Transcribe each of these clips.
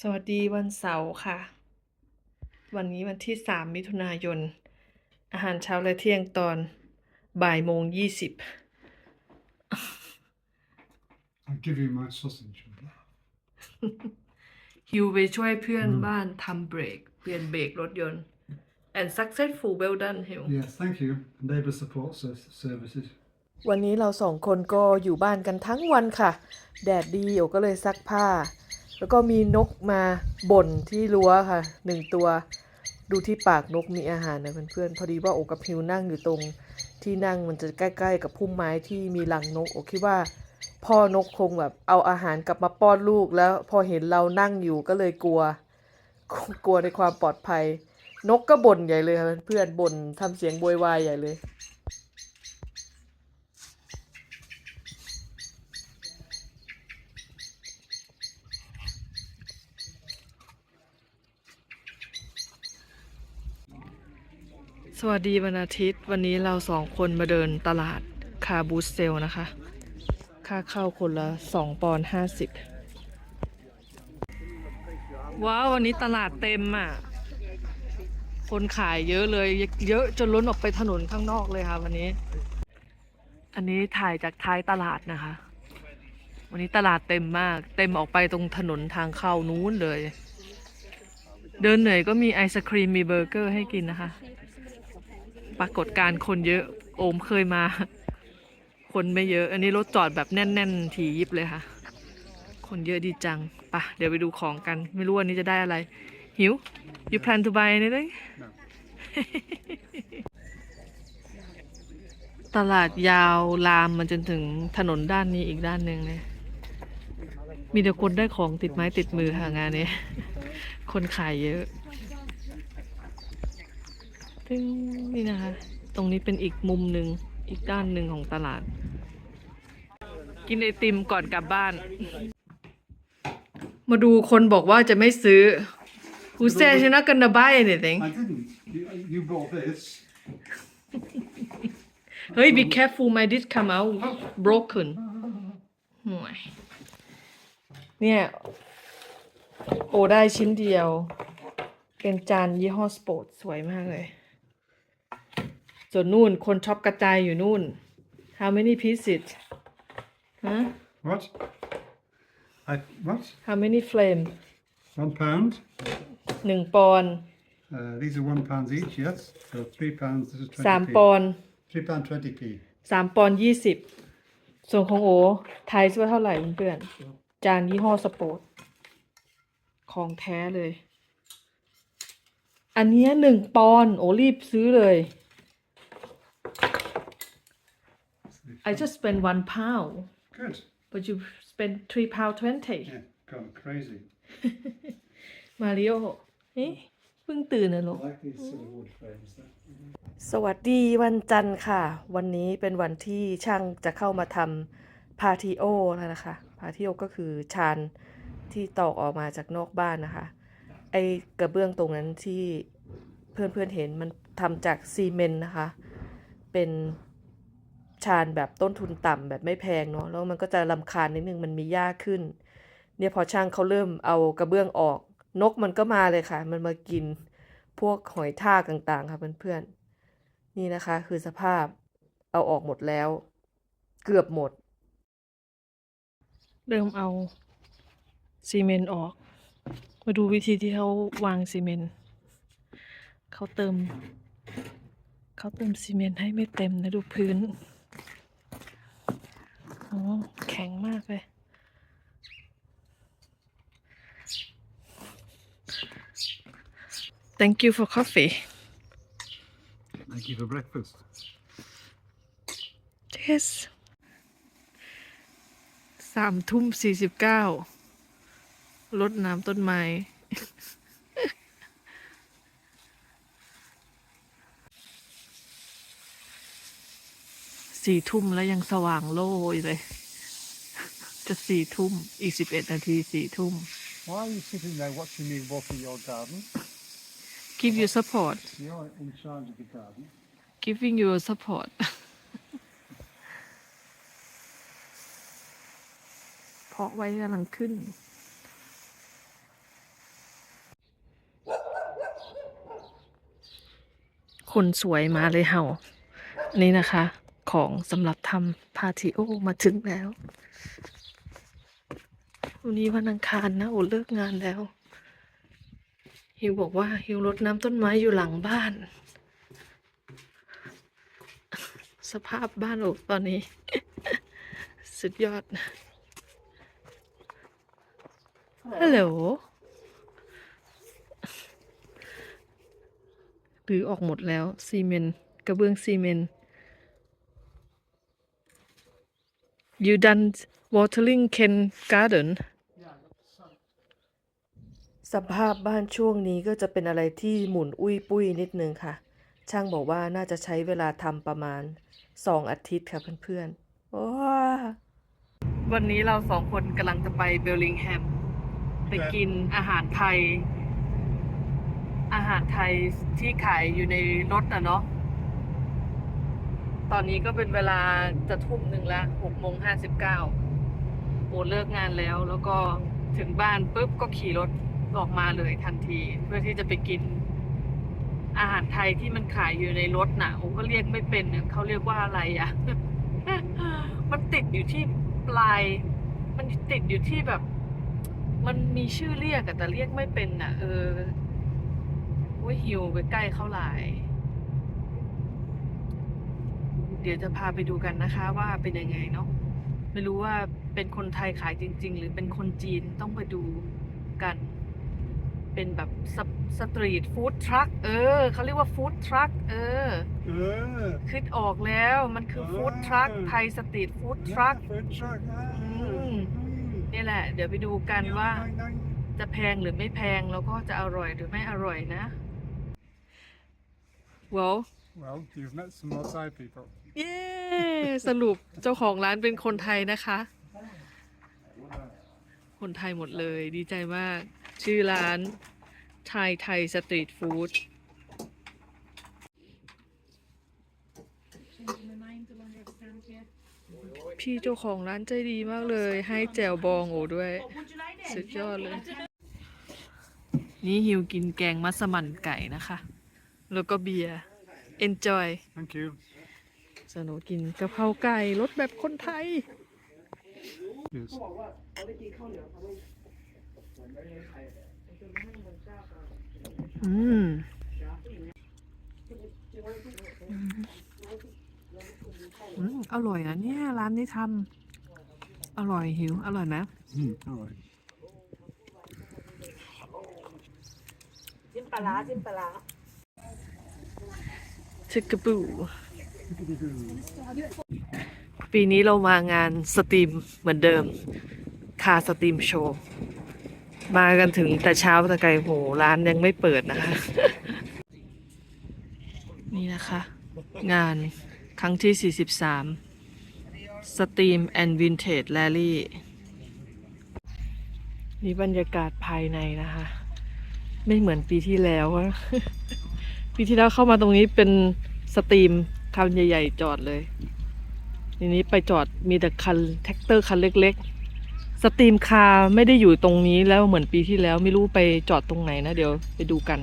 สวัสดีวันเสาร์ค่ะ วันนี้วันที่สามมิถุนายน อาหารเช้าและเที่ยงตอนบ่ายโมงยี่สิบ I'll give you my sausage. ฮิวไปช่วยเพื่อนบ้านทำเบรก เปลี่ยนเบรกรถยนต์ and successful well done ฮิว Yes, thank you. Neighbour support ser- services. วันนี้เราสองคนก็อยู่บ้านกันทั้งวันค่ะ แดดดีโอก็เลยซักผ้า แล้วก็มีนกมาบ่นที่รั้วค่ะหนึ่งตัว ดูที่ปากนกมีอาหารนะเพื่อนๆพอดีว่าโอกับพิวนั่งอยู่ตรง ที่นั่งมันจะใกล้ ๆ กับพุ่มไม้ที่มีรังนกโอคิดว่า พ่อนกคงแบบเอาอาหารกลับมาป้อนลูกแล้วพอเห็นเรานั่งอยู่ก็เลยกลัว กลัวในความปลอดภัย นกก็บ่นใหญ่เลยค่ะเพื่อนๆบ่นทำเสียงโวยวายใหญ่เลย สวัสดีวันอาทิตย์ วันนี้เราสองคนมาเดินตลาดคาบูสเซลนะคะ ค่าเข้าคนละสองปอนห้าสิบว้าววันนี้ตลาดเต็มอะ คนขายเยอะเลย เยอะจนล้นออกไปถนนข้างนอกเลยค่ะวันนี้ อันนี้ถ่ายจากท้ายตลาดนะคะ วันนี้ตลาดเต็มมาก เต็มออกไปตรงถนนทางเข้านู้นเลย เดินเหนื่อยก็มีไอศครีมมีเบอร์เกอร์ให้กินนะคะ ปรากฏการคนเยอะ โอมเคยมา คนไม่เยอะ อันนี้รถจอดแบบแน่นๆถี่ยิบเลยค่ะ คนเยอะดีจังปะเดี๋ยวไปดูของกัน ไม่รู้วันนี้จะได้อะไร หิว you plan to buy anything ตลาดยาวลามมันจนถึงถนนด้านนี้อีกด้านหนึ่งเลยมีแต่คนได้ของติดไม้ติดมือค่ะงานนี้ คนขายเยอะ ตึ้งนี่นะคะ ตรงนี้เป็นอีกมุมหนึ่งอีกด้านหนึ่งของตลาด กินไอติมก่อนกลับบ้าน มาดูคนบอกว่าจะไม่ซื้อ Who says you're not gonna buy anything I didn't. You, you bought this. เฮ้ย be careful my dish come out broken ห่วยเนี่ย โอได้ชิ้นเดียว เป็นจานยี่ห้อสปอร์ตสวยมากเลย ส่วนนู่นคนช็อปกระจายอยู่นู่น how many pieces ฮะ What? I what? how many flame One pound. หนึ่งปอนด์ Uh, these are one pounds each. Yes. So three pounds. This is สาม twenty ปอ p. นด์ Three pound twenty p. สามปอนด์ยี่สิบส่วนของโอไทยว่าเท่าไหร่เพื่อนๆจานยี่ห้อสปอร์ตของแท้เลย อันเนี้ยหนึ่งปอนด์โอรีบซื้อเลย I just spent one pound Good. but you spend three pound twenty Yeah. Gone crazy. มาริโอเฮ้เพิ่งตื่นนะลูก I like these sort of wood frames. Though. สวัสดีวันจันทร์ค่ะ วันนี้เป็นวันที่ช่างจะเข้ามาทำพาทิโอแล้วนะคะ พาทิโอก็คือชานที่ตอกออกมาจากนอกบ้านนะคะ ไอ้กระเบื้องตรงนั้นที่เพื่อนๆเห็นมันทำจากซีเมนต์นะคะ เป็น ชานแบบต้นทุนต่ำแบบไม่แพงเนาะแล้วมันก็จะลำคาญนิดนึงมันมีหญ้าขึ้น เนี่ยพอช่างเขาเริ่มเอากระเบื้องออก นกมันก็มาเลยค่ะ มันมากินพวกหอยทากต่างๆ ค่ะเพื่อนๆนี่นะคะ คือสภาพเอาออกหมดแล้ว เกือบหมด เริ่มเอาซีเมนต์ออก มาดูวิธีที่เขาวางซีเมนต์เขาเติมเขาเติมซีเมนต์ให้ไม่เต็มนะดูพื้น โอ้แข็งมากเลย Thank you for coffee Thank you for breakfast. Yes สามทุ่มสี่สิบเก้ารดน้ำต้นไม้ สี่ทุ่มแล้วยังสว่างโล่เลย จะสี่ทุ่มอีกสิบเอ็ดนาทีสี่ทุ่ม Why are you sitting there watching me walk in your garden? Give you support. You're in charge of the garden. Giving you support. เพาะไว้กำลังขึ้นคนสวยมาเลยเห่า นี่นะคะ ของสำหรับทำพาทิโอมาถึงแล้ว วันนี้วันอังคารนะโอ้เลิกงานแล้ว ฮิวบอกว่าฮิวรดน้ำต้นไม้อยู่หลังบ้าน สภาพบ้านโอ้ตอนนี้ สุดยอดฮัลโหลหรือออกหมดแล้วซีเมนต์กระเบื้องซีเมนต์ you done watering Ken garden สภาพบ้านช่วงนี้ก็จะเป็นอะไรที่หมุนอุ้ยปุ้ยนิดนึงค่ะ ช่างบอกว่าน่าจะใช้เวลาทำประมาณสองอาทิตย์ค่ะเพื่อนๆว้าวันนี้เราสองคนกำลังจะไปเบลลิงแฮมไปกินอาหารไทย อาหารไทยที่ขายอยู่ในรถอะเนาะ ตอนนี้ก็เป็นเวลาจะทุ่มหนึ่งละหกโมงห้าสิบเก้าโอเลิกงานแล้ว แล้วก็ถึงบ้านปุ๊บก็ขี่รถออกมาเลยทันที เพื่อที่จะไปกินอาหารไทยที่มันขายอยู่ในรถน่ะโอ้ก็เรียกไม่เป็นเนี่ยเขาเรียกว่าอะไรอะมันติดอยู่ที่ปลาย มันติดอยู่ที่แบบ มันมีชื่อเรียกแต่เรียกไม่เป็นอะเออว่าหิวไปใกล้เข้าหลาย เดี๋ยวจะพาไปดูกันนะคะว่าเป็นยังไงเนาะไม่รู้ว่าเป็นคนไทยขายจริง ๆ หรือเป็นคนจีนต้องไปดูกัน เป็นแบบสสตรีทฟู้ดทรัคเออเขาเรียกว่าฟู้ดทรัคเออ Uh, คิดออกแล้วมันคือฟู้ดทรัคไทยสตรีทฟู้ดทรัค food truck. Mm. นี่แหละ เดี๋ยวไปดูกันว่าจะแพงหรือไม่แพงแล้วก็จะอร่อยหรือไม่อร่อยนะ well Well, you've met some more Thai people. เย้ สรุปเจ้าของร้านเป็นคนไทยนะคะ คนไทยหมดเลยดีใจมาก ชื่อร้านไทยไทยสตรีทฟู้ด พี่เจ้าของร้านใจดีมากเลย ให้แจวบองโอด้วย สุดยอดเลย นี่ฮิวกินแกงมัสมั่นไก่นะคะ แล้วก็เบียร์ enjoy Thank you. สนุกกินกะเพราไก่รสแบบคนไทย Yes. อืมอืมอร่อยนะเนี่ย ร้านนี้ทำอร่อยหิว อร่อยไหม Mm, all right. จิ้มปลาร้าจิ้มปลาร้าชิคกบู ปีนี้เรามางานสตรีมเหมือนเดิม คาสตรีมโชว์ มากันถึงแต่เช้าแต่ไกลโหร้านยังไม่เปิดนะคะ นี่นะคะ งานครั้งที่ 43 สตรีมแอนด์วินเทจแ a ลี่นี่บรรยากาศภายในนะคะ ไม่เหมือนปีที่แล้ว ปีที่แล้วเข้ามาตรงนี้เป็นสตรีม คันใหญ่ ๆ จอดเลยทีนี้ไปจอดมีแต่คันแท็กเตอร์คันเล็ก ๆ สตรีมคาร์ไม่ได้อยู่ตรงนี้แล้วเหมือนปีที่แล้วไม่รู้ไปจอดตรงไหนนะ เดี๋ยวไปดูกัน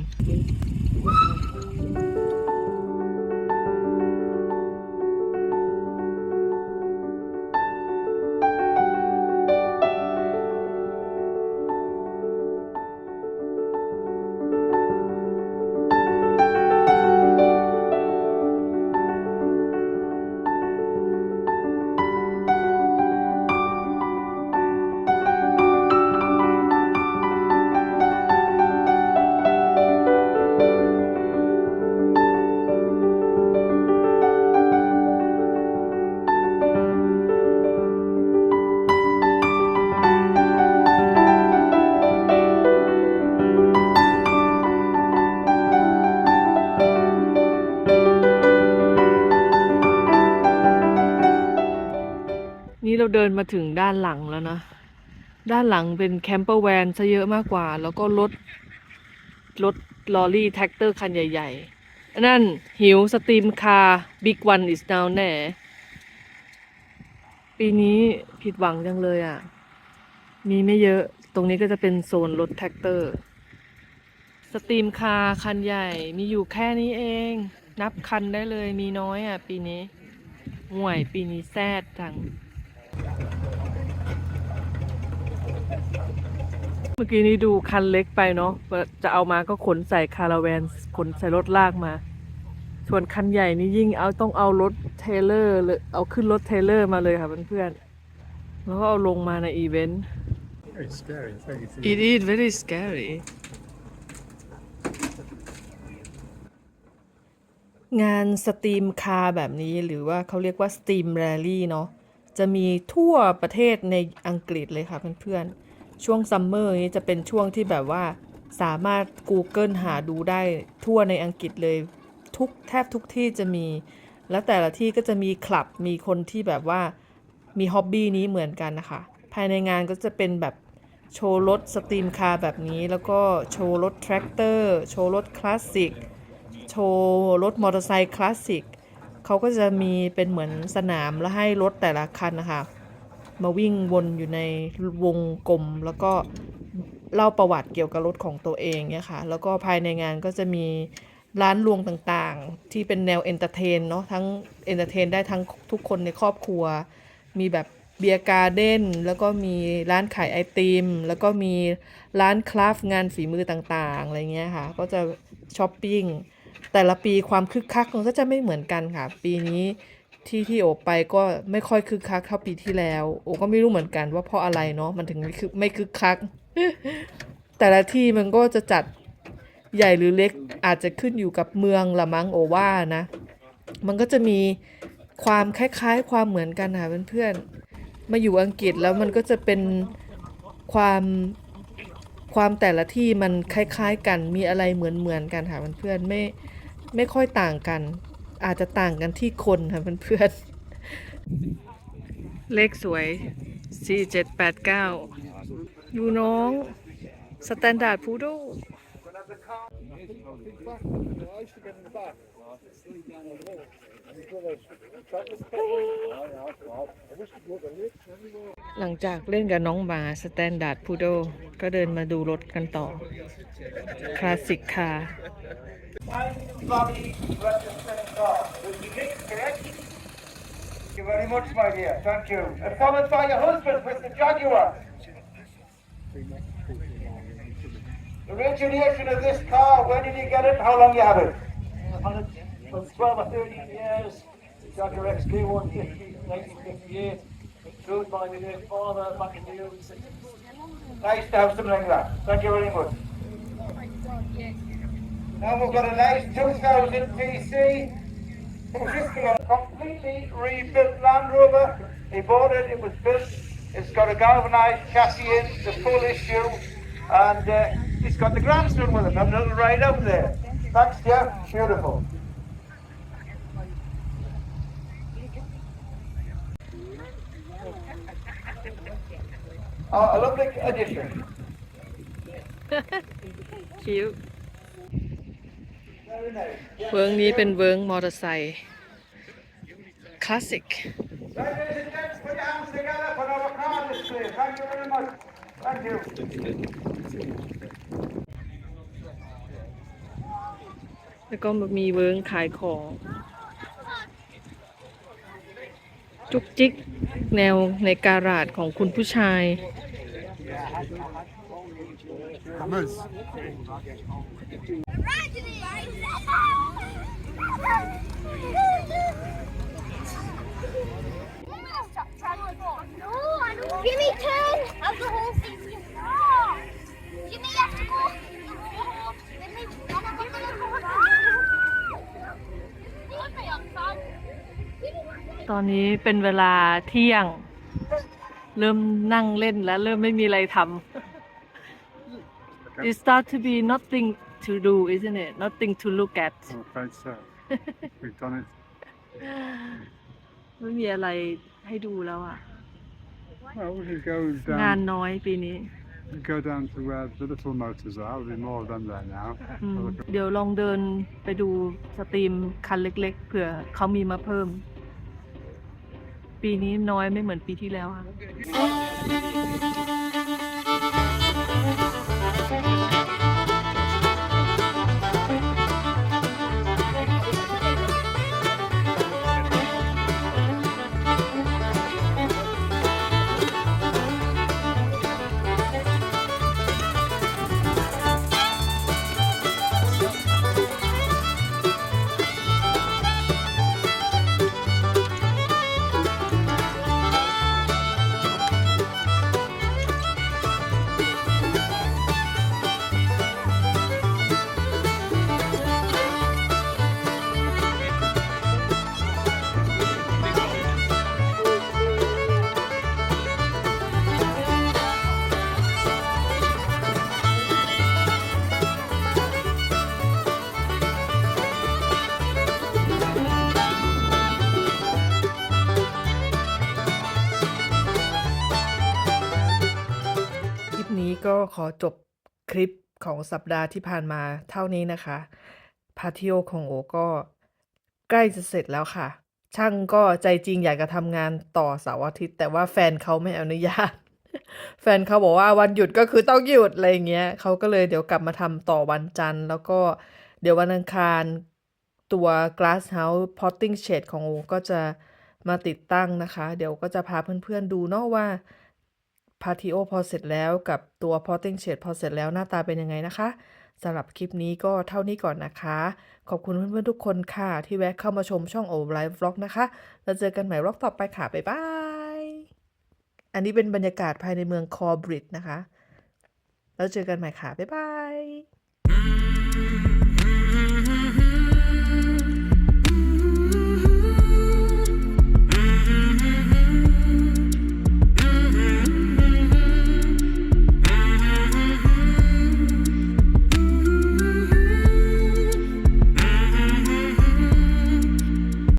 นี่เราเดินมาถึงด้านหลังแล้วนะ ด้านหลังเป็นแคมเปอร์แวนซะเยอะมากกว่า แล้วก็รถ รถลอรี่แท็กเตอร์คันใหญ่ๆ นั่น หิวสตรีมคาร์บิ๊กวันอิสนาวแน่ปีนี้ผิดหวังจังเลยอะ มีไม่เยอะ ตรงนี้ก็จะเป็นโซนรถแท็กเตอร์ สตรีมคาร์คันใหญ่ มีอยู่แค่นี้เอง นับคันได้เลย มีน้อยอะ ปีนี้ห่วยปีนี้แซดจัง มื่อกี้นี้ดูคันเล็กไปเนาะจะเอามาก็ขนใส่คาราแวนขนใส่รถลากมา ส่วนคันใหญ่นี่ยิ่งเอาต้องเอารถเทรลเลอร์เลยเอาขึ้นรถเทรลเลอร์มาเลยค่ะเพื่อนๆแล้วก็เอาลงมาในอีเวนต์ Very scary. It's very It is very scary งานสตรีมคาร์แบบนี้หรือว่าเขาเรียกว่าสตรีมแรลลี่เนาะจะมีทั่วประเทศในอังกฤษเลยค่ะเพื่อนๆ ช่วงซัมเมอร์นี้จะเป็นช่วงที่แบบว่าสามารถ Google หาดูได้ทั่วในอังกฤษเลยทุกแทบทุกที่จะมี แล้วแต่ละที่ก็จะมีคลับมีคนที่แบบว่ามีฮ็อบบี้นี้เหมือนกันนะคะ ภายในงานก็จะเป็นแบบโชว์รถสตรีมคาร์แบบนี้ แล้วก็โชว์รถแทรกเตอร์โชว์รถคลาสสิกโชว์รถมอเตอร์ไซค์คลาสสิกเขาก็จะมีเป็นเหมือนสนามแล้วให้รถแต่ละคันนะคะ มาวิ่งวนอยู่ในวงกลม แล้วก็เล่าประวัติเกี่ยวกับรถของตัวเองเนี่ยค่ะ แล้วก็ภายในงานก็จะมีร้านรวงต่างๆ ที่เป็นแนวเอนเตอร์เทนเนาะทั้งเอนเตอร์เทนได้ทั้งทุกคนในครอบครัว มีแบบเบียร์การ์เด้นแล้วก็มีร้านขายไอติม แล้วก็มีร้านคราฟงานฝีมือต่างๆอะไรเงี้ยค่ะ ก็จะช้อปปิ้งแต่ละปีความคึกคักมันก็จะไม่เหมือนกันค่ะ ปีนี้ ที่ที่โอไปก็ไม่ค่อยคึกคักเท่าปีที่แล้ว โอก็ไม่รู้เหมือนกันว่าเพราะอะไรเนาะมันถึงไม่คึกไม่คึกคัก แต่ละที่มันก็จะจัดใหญ่หรือเล็กอาจจะขึ้นอยู่กับเมืองละมั้งโอว่านะ มันก็จะมีความคล้ายๆ ความเหมือนกันค่ะเพื่อนๆมาอยู่อังกฤษแล้วมันก็จะเป็นความความแต่ละที่มันคล้าย ๆ กันมีอะไรเหมือนๆกันค่ะเพื่อนๆไม่ไม่ค่อยต่างกัน อาจจะต่างกันที่คนค่ะเพื่อนๆ เลขสวย 4789ดูน้อง สแตนดาร์ดพูโด หลังจากเล่นกับน้องหมาสแตนดาร์ดพูโดก็เดินมาดูรถกันต่อ คลาสสิกคาร์ Thank you. The origination of this car, when did you get it? How long you had it for 12 or 13 years. Jaguar XK 150, 1958. Built by my late father back in the early 60s. Nice to have something like that. Thank you very much. Now we've got a nice 2000 PC. Completely rebuilt Land Rover. He bought it, it was built. It's got a galvanized chassis in, the full issue. And uh, it's got the grandstand with it. Have a little ride out there. Thanks, Jeff. Beautiful. Oh, a lovely addition. คิ้ว Very nice. เวิร์งนี้เป็นเวิร์งมอเตอร์ไซค์คลาสสิก Right, ladies and gents, put your hands together for our car display. Thank you very much. Thank you. แล้วก็มีเวิร์งขายของ จุกจิกแนวในการาดของคุณผู้ชาย Hammers. No, I don't. Give me ten. Have the whole thing. No. Jimmy, you have to go. Let me. I'm not gonna go. Let me up, son. ตอนนี้เป็นเวลาเที่ยง เริ่มนั่งเล่นแล้ว เริ่มไม่มีอะไรทำ It start to be nothing to do isn't it nothing to look at I'm afraid so. We've done it. ไม่มีอะไรให้ดูแล้วอะ Well, we can go งาน down, น้อยปีนี้ we go down to where the little motors are. There'll be more of them there now. อืม Have a look at- เดี๋ยวลองเดินไปดูสตรีมคันเล็กๆเผื่อเขามีมาเพิ่ม ปีนี้น้อยไม่เหมือนปีที่แล้วค่ะ ขอจบคลิปของสัปดาห์ที่ผ่านมาเท่านี้นะคะ พาทิโอของโอก็ใกล้จะเสร็จแล้วค่ะ ช่างก็ใจจริงอยากจะทำงานต่อเสาร์อาทิตย์แต่ว่าแฟนเขาไม่อนุญาต แฟนเขาบอกว่าวันหยุดก็คือต้องหยุดอะไรอย่างเงี้ยเขาก็เลยเดี๋ยวกลับมาทำต่อวันจันทร์ แล้วก็เดี๋ยววันอังคารตัว glass house potting shed ของโอก็จะมาติดตั้งนะคะ เดี๋ยวก็จะพาเพื่อนๆดูเนาะว่า พาทิโอพอเสร็จแล้วกับตัว potting shed พอเสร็จแล้วหน้าตาเป็นยังไงนะคะสำหรับคลิปนี้ก็เท่านี้ก่อนนะคะ ขอบคุณเพื่อนๆทุกคนค่ะ ที่แวะเข้ามาชมช่องโอไลฟ์ล็อกนะคะ แล้วเจอกันใหม่ล็อกต่อไปค่ะ บ๊ายบาย อันนี้เป็นบรรยากาศภายในเมืองคอบริดนะคะ แล้วเจอกันใหม่ค่ะ บ๊ายบาย